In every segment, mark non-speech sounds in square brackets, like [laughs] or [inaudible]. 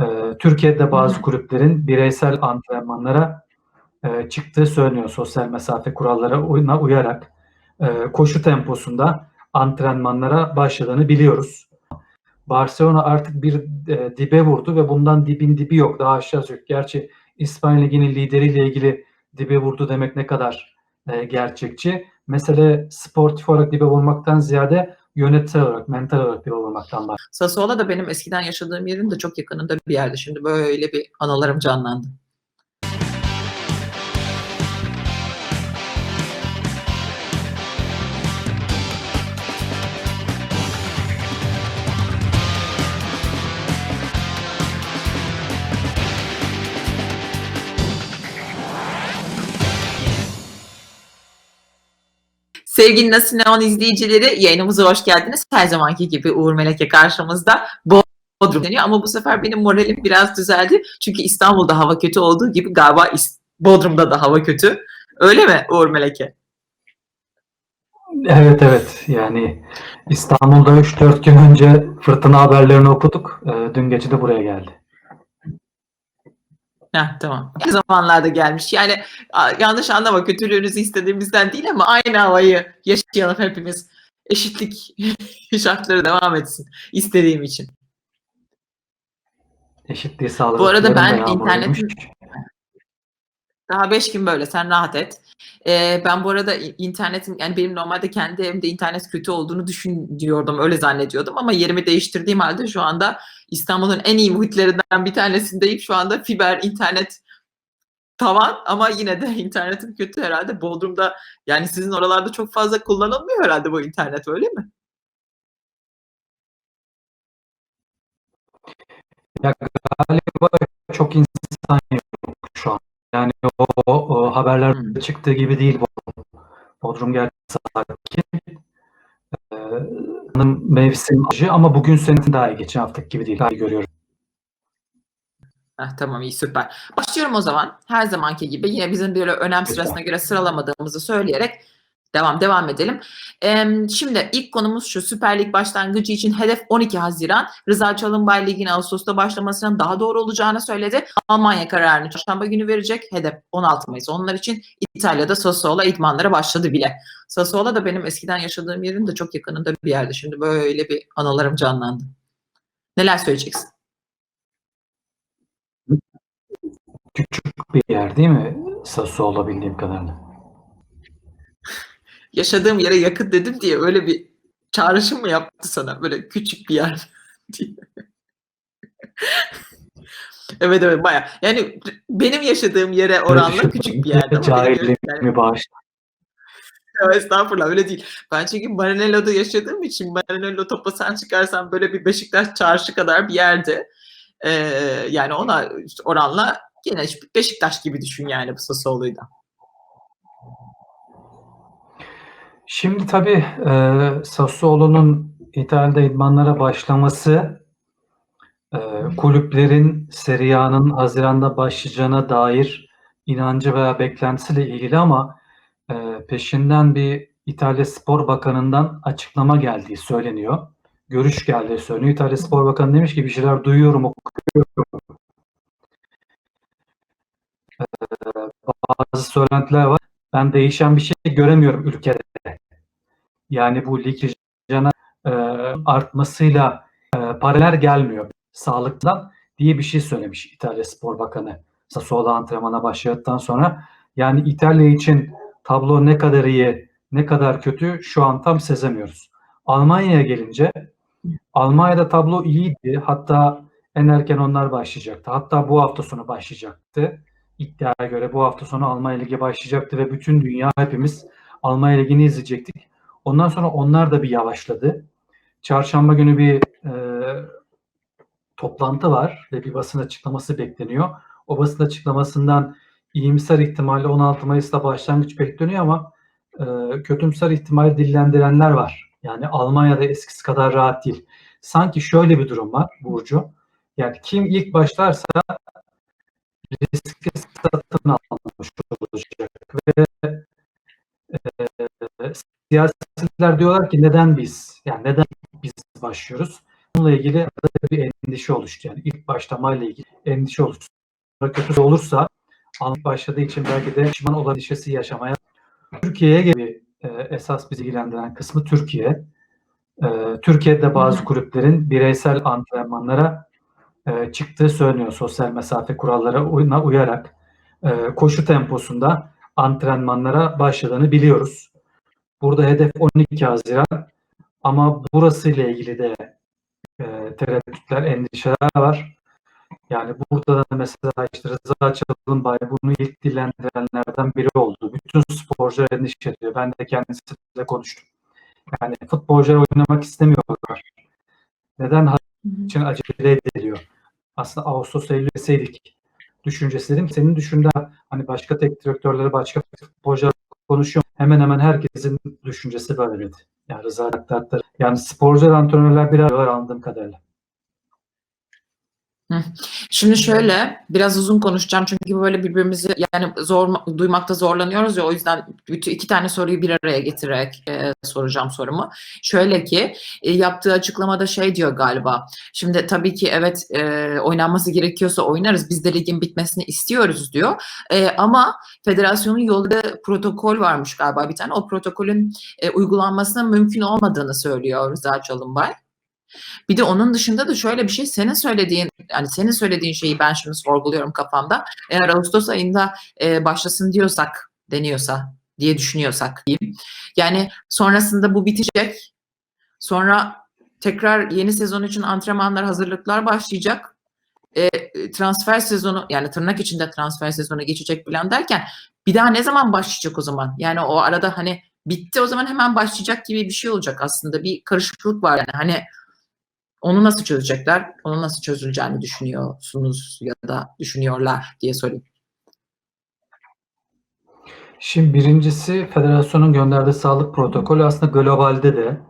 Ee, Türkiye'de bazı kulüplerin bireysel antrenmanlara e, çıktığı söyleniyor sosyal mesafe kurallarına uyarak. E, koşu temposunda antrenmanlara başladığını biliyoruz. Barcelona artık bir e, dibe vurdu ve bundan dibin dibi yok. Daha aşağısı yok. Gerçi İspanya Ligi'nin lideriyle ilgili dibe vurdu demek ne kadar e, gerçekçi. Mesele sportif olarak dibe vurmaktan ziyade yönetsel olarak, mental olarak dibe vurmaktan bahsediyor. Sassuolo da benim eskiden yaşadığım yerin de çok yakınında bir yerde. Şimdi böyle bir anılarım canlandı. Sevgili Nasıl Neon izleyicileri yayınımıza hoş geldiniz. Her zamanki gibi Uğur Meleke karşımızda. Bodrum deniyor ama bu sefer benim moralim biraz düzeldi. Çünkü İstanbul'da hava kötü olduğu gibi galiba Bodrum'da da hava kötü. Öyle mi Uğur Meleke? Evet evet yani İstanbul'da 3-4 gün önce fırtına haberlerini okuduk. E, dün gece de buraya geldi. Heh, tamam. Ne zamanlarda gelmiş. Yani yanlış anlama kötülüğünüzü istediğimizden değil ama aynı havayı yaşayalım hepimiz. Eşitlik [laughs] şartları devam etsin istediğim için. Eşitliği sağladık. Bu arada ben internetin Daha beş gün böyle sen rahat et. Ee, ben bu arada i- internetin yani benim normalde kendi evimde internet kötü olduğunu düşünüyordum öyle zannediyordum ama yerimi değiştirdiğim halde şu anda İstanbul'un en iyi muhitlerinden bir tanesindeyim. Şu anda fiber internet tavan ama yine de [laughs] internetim kötü herhalde. Bodrum'da yani sizin oralarda çok fazla kullanılmıyor herhalde bu internet öyle mi? Galiba çok insan yok şu an. Yani o, o, haberlerde Hmm. çıktığı gibi değil Bodrum. Bodrum gerçekten mevsim acı ama bugün senin daha iyi. Geçen haftaki gibi değil. Daha iyi görüyorum. Heh, tamam iyi süper. Başlıyorum o zaman. Her zamanki gibi yine bizim böyle önem sırasına göre sıralamadığımızı söyleyerek devam devam edelim. Em, şimdi ilk konumuz şu Süper Lig başlangıcı için hedef 12 Haziran. Rıza Çalınbay Lig'in Ağustos'ta başlamasının daha doğru olacağını söyledi. Almanya kararını çarşamba günü verecek. Hedef 16 Mayıs. Onlar için İtalya'da Sassuolo idmanlara başladı bile. Sassuolo da benim eskiden yaşadığım yerin de çok yakınında bir yerde. Şimdi böyle bir anılarım canlandı. Neler söyleyeceksin? Küçük bir yer değil mi? Sassuolo bildiğim kadarıyla. Yaşadığım yere yakın dedim diye öyle bir çağrışım mı yaptı sana böyle küçük bir yer diye. [laughs] evet evet baya yani benim yaşadığım yere oranla küçük bir yerde. Cahilliğimi bağışla. estağfurullah öyle değil. Ben çünkü Maranello'da yaşadığım için Maranello toplasan çıkarsan böyle bir Beşiktaş çarşı kadar bir yerde. Ee, yani ona oranla yine Beşiktaş gibi düşün yani bu Sassuolo'yu da. Şimdi tabii e, Sassuolo'nun İtalya'da idmanlara başlaması e, kulüplerin Serie A'nın Haziran'da başlayacağına dair inancı veya beklentisiyle ilgili ama e, peşinden bir İtalya Spor Bakanı'ndan açıklama geldiği söyleniyor. Görüş geldiği söyleniyor. İtalya Spor Bakanı demiş ki bir şeyler duyuyorum, okuyorum. E, bazı söylentiler var. Ben değişen bir şey göremiyorum ülkede. Yani bu lig cana e, artmasıyla e, paralel gelmiyor sağlıktan diye bir şey söylemiş İtalya Spor Bakanı Sassuolo antrenmana başladıktan sonra. Yani İtalya için tablo ne kadar iyi, ne kadar kötü şu an tam sezemiyoruz. Almanya'ya gelince Almanya'da tablo iyiydi. Hatta en erken onlar başlayacaktı. Hatta bu hafta sonu başlayacaktı. İddiaya göre bu hafta sonu Almanya Ligi başlayacaktı ve bütün dünya hepimiz Almanya Ligi'ni izleyecektik. Ondan sonra onlar da bir yavaşladı. Çarşamba günü bir e, toplantı var ve bir basın açıklaması bekleniyor. O basın açıklamasından iyimser ihtimalle 16 Mayıs'ta başlangıç bekleniyor ama e, kötümser ihtimali dillendirenler var. Yani Almanya'da eskisi kadar rahat değil. Sanki şöyle bir durum var Burcu. Yani kim ilk başlarsa riski satın almış olacak ve e, siyasiler diyorlar ki neden biz? Yani neden biz başlıyoruz? Bununla ilgili bir endişe oluştu. Yani ilk başlamayla ilgili endişe oluştu. Sonra kötü olursa anlık başladığı için belki de pişman olan endişesi yaşamaya Türkiye'ye gibi e, esas bizi ilgilendiren kısmı Türkiye. E, Türkiye'de bazı kulüplerin bireysel antrenmanlara e, çıktığı söyleniyor sosyal mesafe kurallarına uyarak e, koşu temposunda antrenmanlara başladığını biliyoruz. Burada hedef 12 Haziran ama burasıyla ilgili de e, tereddütler, endişeler var. Yani burada da mesela işte Rıza Çalınbay bunu ilk dillendirenlerden biri oldu. Bütün sporcular endişe ediyor. Ben de kendisiyle konuştum. Yani futbolcular oynamak istemiyorlar. Neden için acele ediliyor. Aslında Ağustos Eylül deseydik düşüncesi dedim. Senin düşünde hani başka tek direktörleri başka futbolcular konuşuyor. Hemen hemen herkesin düşüncesi böyle dedi. Yani Rıza Aktar'da. Yani sporcular antrenörler bir arıyorlar anladığım kadarıyla. Şimdi şöyle biraz uzun konuşacağım çünkü böyle birbirimizi yani zor duymakta zorlanıyoruz ya o yüzden bütün iki tane soruyu bir araya getirerek e, soracağım sorumu. Şöyle ki e, yaptığı açıklamada şey diyor galiba. Şimdi tabii ki evet e, oynanması gerekiyorsa oynarız. Biz de ligin bitmesini istiyoruz diyor. E, ama federasyonun yolda protokol varmış galiba bir tane. O protokolün e, uygulanmasının mümkün olmadığını söylüyor Rıza Çalınbay. Bir de onun dışında da şöyle bir şey senin söylediğin yani senin söylediğin şeyi ben şimdi sorguluyorum kafamda. Eğer Ağustos ayında e, başlasın diyorsak deniyorsa diye düşünüyorsak diyeyim. Yani sonrasında bu bitecek. Sonra tekrar yeni sezon için antrenmanlar, hazırlıklar başlayacak. E, transfer sezonu yani tırnak içinde transfer sezonu geçecek plan derken bir daha ne zaman başlayacak o zaman? Yani o arada hani bitti o zaman hemen başlayacak gibi bir şey olacak aslında. Bir karışıklık var yani hani onu nasıl çözecekler? Onu nasıl çözüleceğini düşünüyorsunuz ya da düşünüyorlar diye sorayım. Şimdi birincisi federasyonun gönderdiği sağlık protokolü aslında globalde de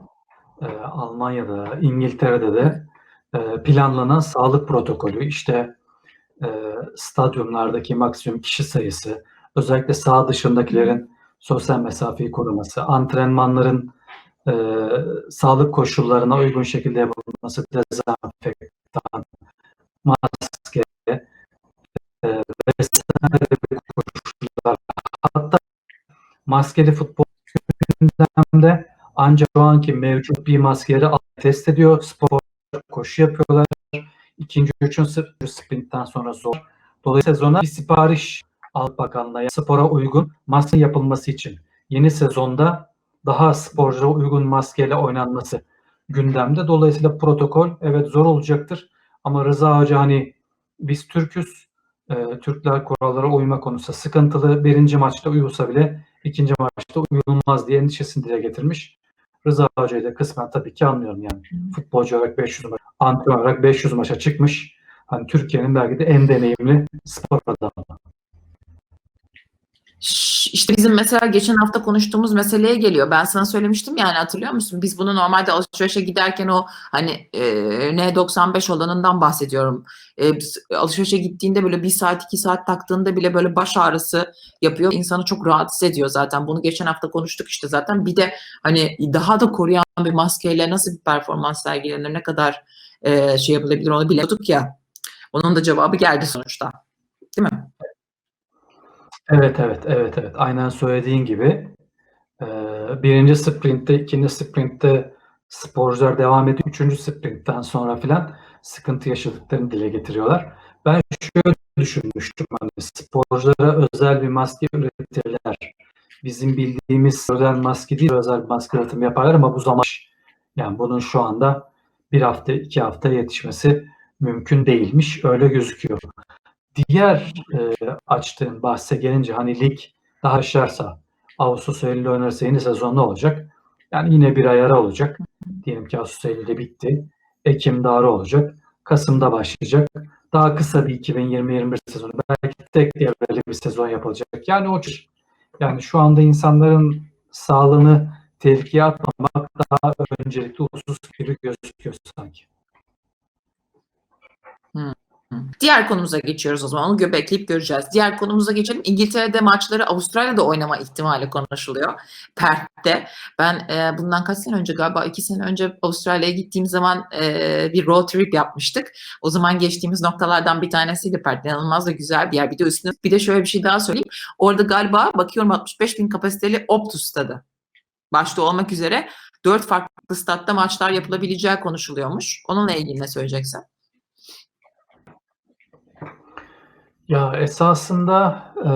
e, Almanya'da, İngiltere'de de e, planlanan sağlık protokolü. İşte e, stadyumlardaki maksimum kişi sayısı, özellikle saha dışındakilerin sosyal mesafeyi koruması, antrenmanların e, sağlık koşullarına uygun şekilde yapılması, dezenfektan, maske e, vesaire koşullar. Hatta maskeli futbol gündemde ancak şu anki mevcut bir maskeleri test ediyor. Spor koşu yapıyorlar. İkinci, üçüncü sprintten sonra zor. Dolayısıyla sezona bir sipariş Sağlık Bakanlığı'na yani spora uygun maske yapılması için yeni sezonda daha sporculara uygun maskeyle oynanması gündemde. Dolayısıyla protokol evet zor olacaktır. Ama Rıza Hoca hani biz Türk'üz, e, Türkler kurallara uyma konusunda sıkıntılı. Birinci maçta uyulsa bile ikinci maçta uyulmaz diye endişesini dile getirmiş. Rıza Hoca'yı da kısmen tabii ki anlıyorum yani. Futbolcu olarak 500 maç, antrenör olarak 500 maça çıkmış. Hani Türkiye'nin belki de en deneyimli spor adamı. İşte bizim mesela geçen hafta konuştuğumuz meseleye geliyor. Ben sana söylemiştim yani hatırlıyor musun? Biz bunu normalde alışverişe giderken o hani e, N95 olanından bahsediyorum. E, alışverişe gittiğinde böyle bir saat iki saat taktığında bile böyle baş ağrısı yapıyor. İnsanı çok rahatsız ediyor zaten. Bunu geçen hafta konuştuk işte zaten. Bir de hani daha da koruyan bir maskeyle nasıl bir performans sergilenir ne kadar e, şey yapılabilir onu biliyorduk ya. Onun da cevabı geldi sonuçta. Değil mi? Evet, evet, evet, evet. Aynen söylediğin gibi. Ee, birinci sprintte, ikinci sprintte sporcular devam ediyor. Üçüncü sprintten sonra filan sıkıntı yaşadıklarını dile getiriyorlar. Ben şöyle düşünmüştüm. Hani sporculara özel bir maske üretirler. Bizim bildiğimiz özel maske değil, özel bir maske üretimi yaparlar ama bu zaman yani bunun şu anda bir hafta, iki hafta yetişmesi mümkün değilmiş. Öyle gözüküyor. Diğer e, açtığın bahse gelince hani lig daha aşarsa Ağustos Eylül oynarsa yeni sezon ne olacak? Yani yine bir ay ara olacak. Diyelim ki Ağustos Eylül'de bitti. Ekim'de ara olacak. Kasım'da başlayacak. Daha kısa bir 2020-21 sezonu. Belki tek devreli bir sezon yapılacak. Yani o yani şu anda insanların sağlığını tehlikeye atmamak daha öncelikli husus gibi gözüküyor sanki. Hmm. Diğer konumuza geçiyoruz o zaman. Onu gö- bekleyip göreceğiz. Diğer konumuza geçelim. İngiltere'de maçları Avustralya'da oynama ihtimali konuşuluyor. Perth'te. Ben e, bundan kaç sene önce galiba iki sene önce Avustralya'ya gittiğim zaman e, bir road trip yapmıştık. O zaman geçtiğimiz noktalardan bir tanesiydi Perth. İnanılmaz da güzel bir yer. Bir de üstüne bir de şöyle bir şey daha söyleyeyim. Orada galiba bakıyorum 65 bin kapasiteli Optus stadı. Başta olmak üzere dört farklı statta maçlar yapılabileceği konuşuluyormuş. Onunla ilgili ne söyleyeceksin? Ya esasında e,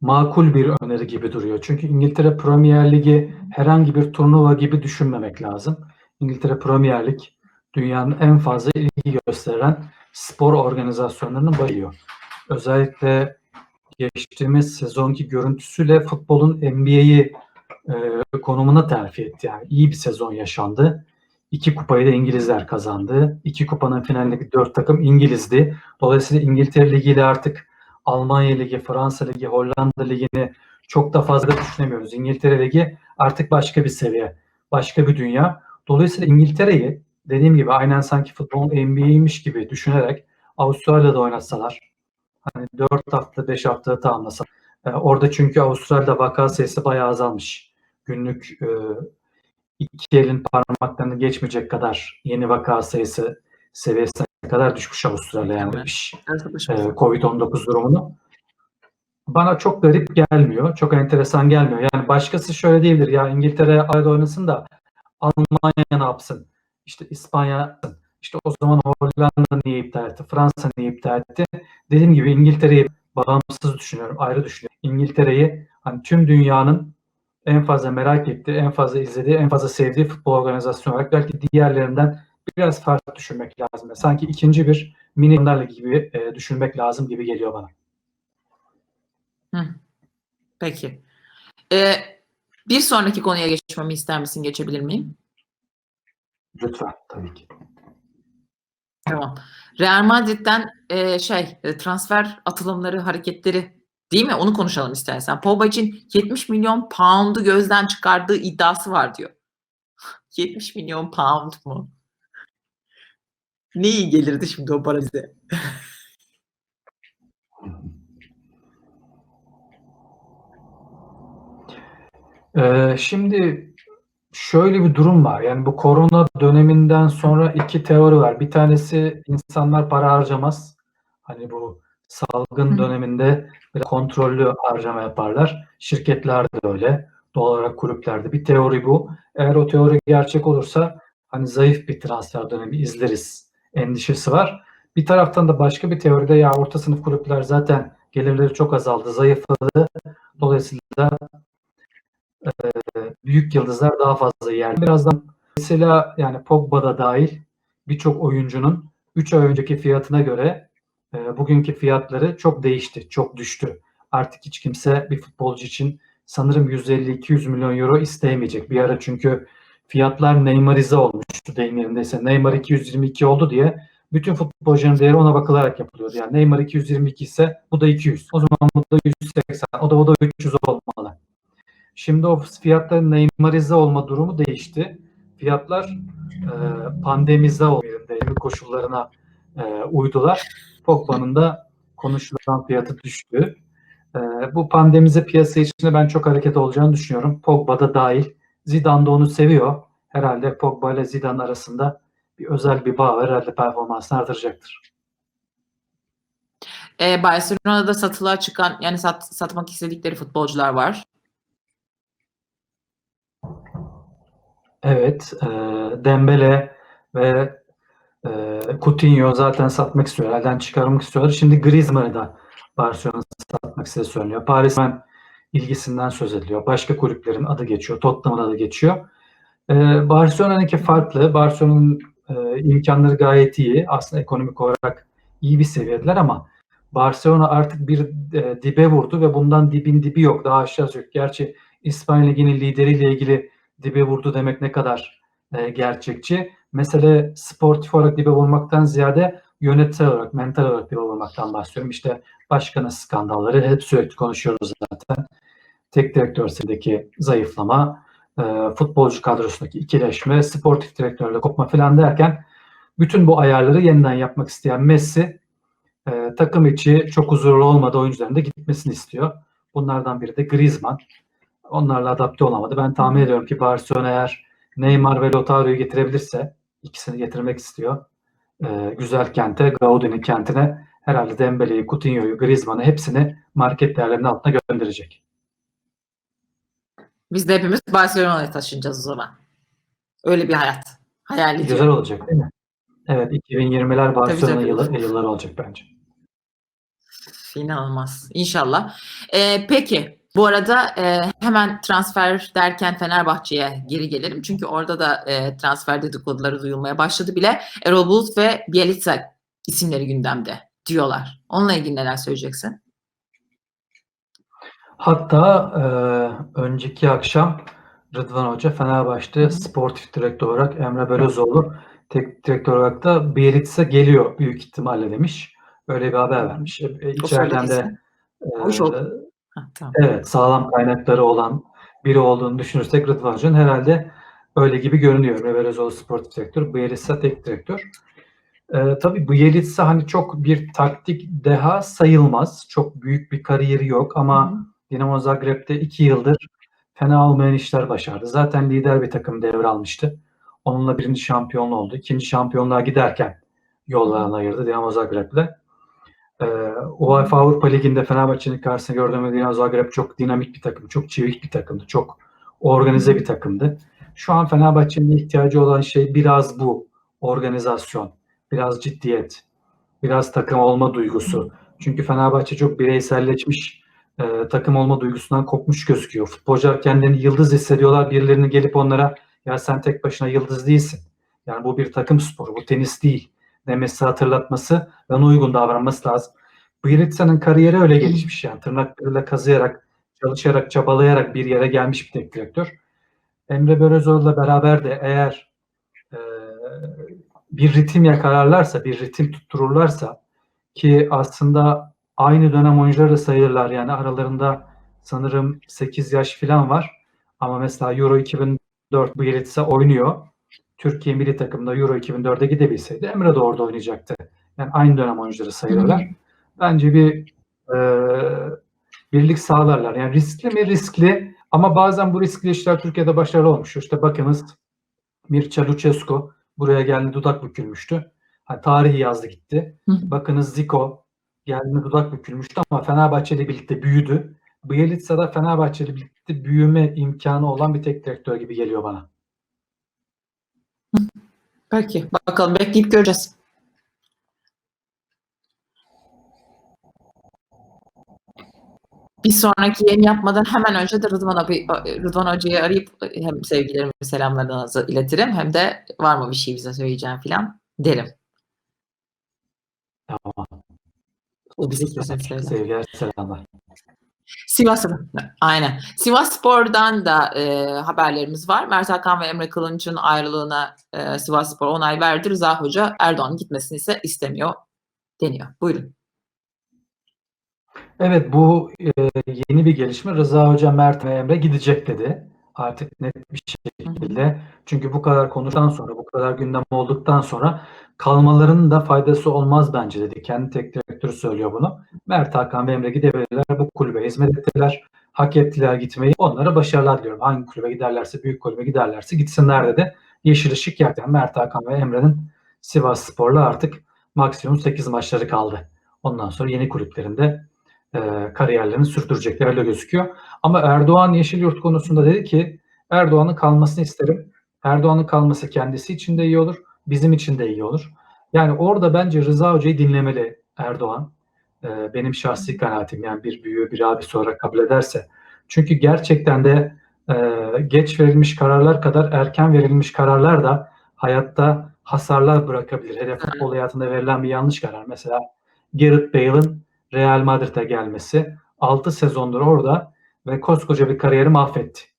makul bir öneri gibi duruyor. Çünkü İngiltere Premier Ligi herhangi bir turnuva gibi düşünmemek lazım. İngiltere Premier Lig dünyanın en fazla ilgi gösteren spor organizasyonlarının başlıyor. Özellikle geçtiğimiz sezonki görüntüsüyle futbolun NBA'yi e, konumuna terfi etti. Yani iyi bir sezon yaşandı. İki kupayı da İngilizler kazandı. İki kupanın finalindeki dört takım İngilizdi. Dolayısıyla İngiltere Ligi ile artık Almanya Ligi, Fransa Ligi, Hollanda Ligi'ni çok da fazla düşünemiyoruz. İngiltere Ligi artık başka bir seviye, başka bir dünya. Dolayısıyla İngiltere'yi dediğim gibi aynen sanki futbolun NBA'ymiş gibi düşünerek Avustralya'da oynatsalar, hani 4 hafta 5 hafta tamamlasa. E, orada çünkü Avustralya'da vaka sayısı bayağı azalmış. Günlük e, iki elin parmaklarını geçmeyecek kadar yeni vaka sayısı seviyesine kadar düşmüş Avustralya yani Evet. iş Evet. e, Covid-19 durumunu. Bana çok garip gelmiyor. Çok enteresan gelmiyor. Yani başkası şöyle diyebilir. Ya İngiltere arada oynasın da Almanya ne yapsın? İşte İspanya? İşte o zaman Hollanda niye iptal etti? Fransa niye iptal etti? Dediğim gibi İngiltere'yi bağımsız düşünüyorum. Ayrı düşünüyorum. İngiltere'yi hani tüm dünyanın en fazla merak ettiği, en fazla izlediği, en fazla sevdiği futbol organizasyonu olarak belki diğerlerinden biraz farklı düşünmek lazım. Yani Sanki ikinci bir mini Premier gibi e, düşünmek lazım gibi geliyor bana. Peki. Ee, bir sonraki konuya geçmemi ister misin? Geçebilir miyim? Lütfen tabii ki. Tamam. Real Madrid'den e, şey e, transfer atılımları, hareketleri değil mi? Onu konuşalım istersen. Pogba için 70 milyon pound'u gözden çıkardığı iddiası var diyor. [laughs] 70 milyon pound mu? Ne iyi gelirdi şimdi o para bize? [laughs] Ee, şimdi şöyle bir durum var. Yani bu korona döneminden sonra iki teori var. Bir tanesi insanlar para harcamaz. Hani bu salgın Hı. döneminde böyle kontrollü harcama yaparlar. Şirketler de öyle. Doğal olarak kulüplerde. Bir teori bu. Eğer o teori gerçek olursa hani zayıf bir transfer dönemi izleriz endişesi var. Bir taraftan da başka bir teoride ya orta sınıf kulüpler zaten gelirleri çok azaldı, zayıfladı. Dolayısıyla büyük yıldızlar daha fazla yer. Birazdan mesela yani Pogba da dahil birçok oyuncunun 3 ay önceki fiyatına göre e, bugünkü fiyatları çok değişti, çok düştü. Artık hiç kimse bir futbolcu için sanırım 150-200 milyon euro isteyemeyecek. Bir ara çünkü fiyatlar Neymarize olmuştu deyim yerindeyse. Neymar 222 oldu diye bütün futbolcuların değeri ona bakılarak yapılıyordu. Yani Neymar 222 ise bu da 200. O zaman bu da 180. O da o da 300 olmalı. Şimdi o fiyatların Neymarize olma durumu değişti. Fiyatlar e, pandemize olma koşullarına e, uydular. Pogba'nın da konuşulan fiyatı düştü. E, bu pandemize piyasa içinde ben çok hareket olacağını düşünüyorum. Pogba da dahil. Zidane de onu seviyor. Herhalde Pogba ile Zidane arasında bir özel bir bağ var. Herhalde performansını artıracaktır. E, Barcelona'da satılığa çıkan yani sat, satmak istedikleri futbolcular var. Evet, e, Dembele ve e, Coutinho zaten satmak istiyor. Elden çıkarmak istiyorlar. Şimdi Griezmann'ı da Barcelona satmak istediği söyleniyor. Paris Saint ilgisinden söz ediliyor. Başka kulüplerin adı geçiyor. Tottenham'ın adı geçiyor. E, Barcelona'nınki farklı. Barcelona'nın e, imkanları gayet iyi. Aslında ekonomik olarak iyi bir seviyedeler ama Barcelona artık bir e, dibe vurdu ve bundan dibin dibi yok. Daha aşağısı yok. Gerçi İspanya Ligi'nin lideriyle ilgili dibe vurdu demek ne kadar e, gerçekçi. Mesele sportif olarak dibe vurmaktan ziyade yönetsel olarak, mental olarak dibe vurmaktan bahsediyorum. İşte başkanın skandalları hep sürekli konuşuyoruz zaten. Tek direktörsündeki zayıflama, e, futbolcu kadrosundaki ikileşme, sportif direktörle kopma falan derken Bütün bu ayarları yeniden yapmak isteyen Messi e, takım içi çok huzurlu olmadığı oyuncuların da gitmesini istiyor. Bunlardan biri de Griezmann. Onlarla adapte olamadı. Ben tahmin ediyorum ki Barcelona eğer Neymar ve Lautaro'yu getirebilirse ikisini getirmek istiyor. E, güzel kente, Gaudi'nin kentine herhalde Dembele'yi, Coutinho'yu, Griezmann'ı hepsini market değerlerinin altına gönderecek. Biz de hepimiz Barcelona'ya taşınacağız o zaman. Öyle bir hayat. Hayal Güzel ediyorum. olacak değil mi? Evet 2020'ler Barcelona yılı, yılları olacak bence. İnanılmaz. İnşallah. Ee, peki bu arada e, hemen transfer derken Fenerbahçe'ye geri gelelim. Çünkü orada da e, transfer dedikoduları duyulmaya başladı bile. Erol Bulut ve Bielitsa isimleri gündemde diyorlar. Onunla ilgili neler söyleyeceksin? Hatta e, önceki akşam Rıdvan Hoca Fenerbahçe'de sportif direktör olarak Emre Belözoğlu teknik direktör olarak da Bielitsa geliyor büyük ihtimalle demiş. Öyle bir haber vermiş. E, içeriden de e, Tamam. Evet, sağlam kaynakları olan biri olduğunu düşünürsek Rıdvan Hoca'nın herhalde öyle gibi görünüyor. Emre Belözoğlu sportif direktör, Bielitsa teknik direktör. Ee, tabii Bielitsa hani çok bir taktik deha sayılmaz. Çok büyük bir kariyeri yok ama Hı hı. Dinamo Zagreb'de iki yıldır fena olmayan işler başardı. Zaten lider bir takım devralmıştı. Onunla birinci şampiyonluğu oldu. İkinci şampiyonluğa giderken yollarını ayırdı Dinamo Zagreb'le. Ee, UEFA Avrupa Ligi'nde Fenerbahçe'nin karşısında gördüğümüz Dinamo Zagreb çok dinamik bir takım, çok çevik bir takımdı, çok organize bir takımdı. Şu an Fenerbahçe'nin ihtiyacı olan şey biraz bu. Organizasyon, biraz ciddiyet, biraz takım olma duygusu. Çünkü Fenerbahçe çok bireyselleşmiş, e, takım olma duygusundan kopmuş gözüküyor. Futbolcular kendilerini yıldız hissediyorlar. Birilerinin gelip onlara ya sen tek başına yıldız değilsin. Yani bu bir takım sporu, bu tenis değil demesi hatırlatması ve ona uygun davranması lazım. Bielitsa'nın kariyeri öyle gelişmiş yani tırnaklarıyla kazıyarak, çalışarak, çabalayarak bir yere gelmiş bir teknik direktör. Emre Belözoğlu'la beraber de eğer e, bir ritim yakalarlarsa, bir ritim tuttururlarsa ki aslında aynı dönem oyuncuları da sayılırlar yani aralarında sanırım 8 yaş falan var. Ama mesela Euro 2004 Bielitsa oynuyor. Türkiye milli takımında Euro 2004'e gidebilseydi Emre de orada oynayacaktı. Yani aynı dönem oyuncuları sayılırlar. Bence bir e, birlik sağlarlar. Yani riskli mi? Riskli. Ama bazen bu riskli işler Türkiye'de başarılı olmuş. İşte bakınız Mircea Lucescu buraya geldi dudak bükülmüştü. Hani tarihi yazdı gitti. Hı. Bakınız Zico geldi dudak bükülmüştü ama Fenerbahçe ile birlikte büyüdü. Bielitsa da Fenerbahçe ile birlikte büyüme imkanı olan bir tek direktör gibi geliyor bana. Peki bakalım bekleyip göreceğiz. Bir sonraki yayın yapmadan hemen önce de Rıdvan, abi, Rıdvan Hoca'yı arayıp hem sevgilerimi, selamlarınızı iletirim hem de var mı bir şey bize söyleyeceğim falan derim. Tamam. O bize kesin söyler. Sevgiler, selamlar. Sivas aynen. Sivas Spor'dan da e, haberlerimiz var. Mert Hakan ve Emre Kılınç'ın ayrılığına e, Sivas Spor onay verdi. Rıza Hoca Erdoğan'ın gitmesini ise istemiyor deniyor. Buyurun. Evet bu e, yeni bir gelişme. Rıza Hoca, Mert ve Emre gidecek dedi. Artık net bir şekilde. Çünkü bu kadar konuştan sonra, bu kadar gündem olduktan sonra kalmalarının da faydası olmaz bence dedi. Kendi tek direktörü söylüyor bunu. Mert Hakan ve Emre gidebilirler. Bu kulübe hizmet ettiler. Hak ettiler gitmeyi. Onlara başarılar diliyorum. Hangi kulübe giderlerse, büyük kulübe giderlerse gitsinler dedi. Yeşil ışık yaktı. Mert Hakan ve Emre'nin Sivas Spor'la artık maksimum 8 maçları kaldı. Ondan sonra yeni kulüplerinde e, kariyerlerini sürdürecekler öyle gözüküyor. Ama Erdoğan Yeşilyurt konusunda dedi ki Erdoğan'ın kalmasını isterim. Erdoğan'ın kalması kendisi için de iyi olur, bizim için de iyi olur. Yani orada bence Rıza Hoca'yı dinlemeli Erdoğan. E, benim şahsi kanaatim yani bir büyüğü bir abisi olarak kabul ederse. Çünkü gerçekten de e, geç verilmiş kararlar kadar erken verilmiş kararlar da hayatta hasarlar bırakabilir. Hele futbol hayatında verilen bir yanlış karar. Mesela Gareth Bale'ın Real Madrid'e gelmesi 6 sezondur orada ve koskoca bir kariyeri mahvetti.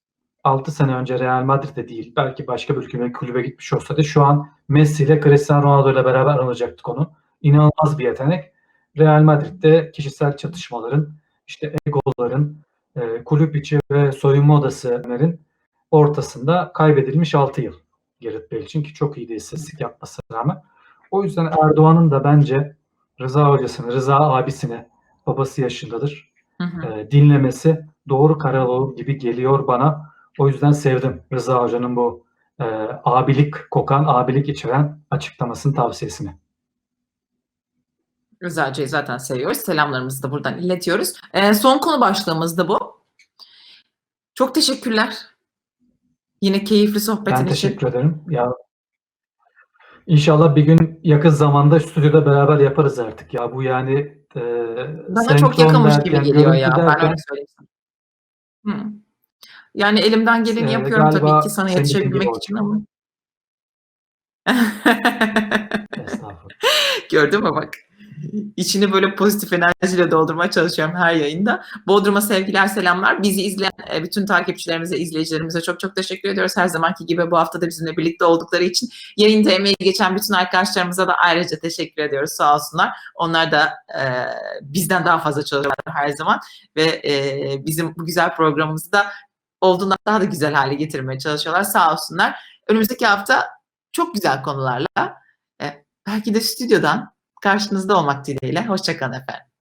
6 sene önce Real Madrid'de değil belki başka bir ülkeye kulübe gitmiş olsaydı şu an Messi ile Cristiano Ronaldo ile beraber anılacaktık onu. İnanılmaz bir yetenek. Real Madrid'de kişisel çatışmaların, işte egoların, e, kulüp içi ve soyunma odasıların ortasında kaybedilmiş 6 yıl Gareth Bale için ki çok iyi de istatistik yapmasına rağmen. O yüzden Erdoğan'ın da bence Rıza hocasını, Rıza abisini, babası yaşındadır, Hı hı. e, dinlemesi doğru karar olur gibi geliyor bana. O yüzden sevdim Rıza Hoca'nın bu e, abilik kokan, abilik içeren açıklamasını, tavsiyesini. Rıza Hoca'yı zaten seviyoruz. Selamlarımızı da buradan iletiyoruz. Ee, son konu başlığımız da bu. Çok teşekkürler. Yine keyifli sohbetin Ben için. teşekkür ederim. Ya İnşallah bir gün yakın zamanda stüdyoda beraber yaparız artık. Ya bu yani e, Bana çok yakınmış gibi geliyor ya. Ben öyle söyleyeyim sana. Yani elimden geleni Ee, yapıyorum tabii ki sana yetişebilmek için ama. [laughs] Gördün mü bak. İçini böyle pozitif enerjiyle doldurmaya çalışıyorum her yayında. Bodrum'a sevgiler, selamlar. Bizi izleyen e, bütün takipçilerimize, izleyicilerimize çok çok teşekkür ediyoruz. Her zamanki gibi bu hafta da bizimle birlikte oldukları için yayında emeği geçen bütün arkadaşlarımıza da ayrıca teşekkür ediyoruz. Sağ olsunlar. Onlar da e, bizden daha fazla çalışıyorlar her zaman ve e, bizim bu güzel programımızı da olduğundan daha da güzel hale getirmeye çalışıyorlar. Sağ olsunlar. Önümüzdeki hafta çok güzel konularla e, belki de stüdyodan karşınızda olmak dileğiyle. Hoşçakalın efendim.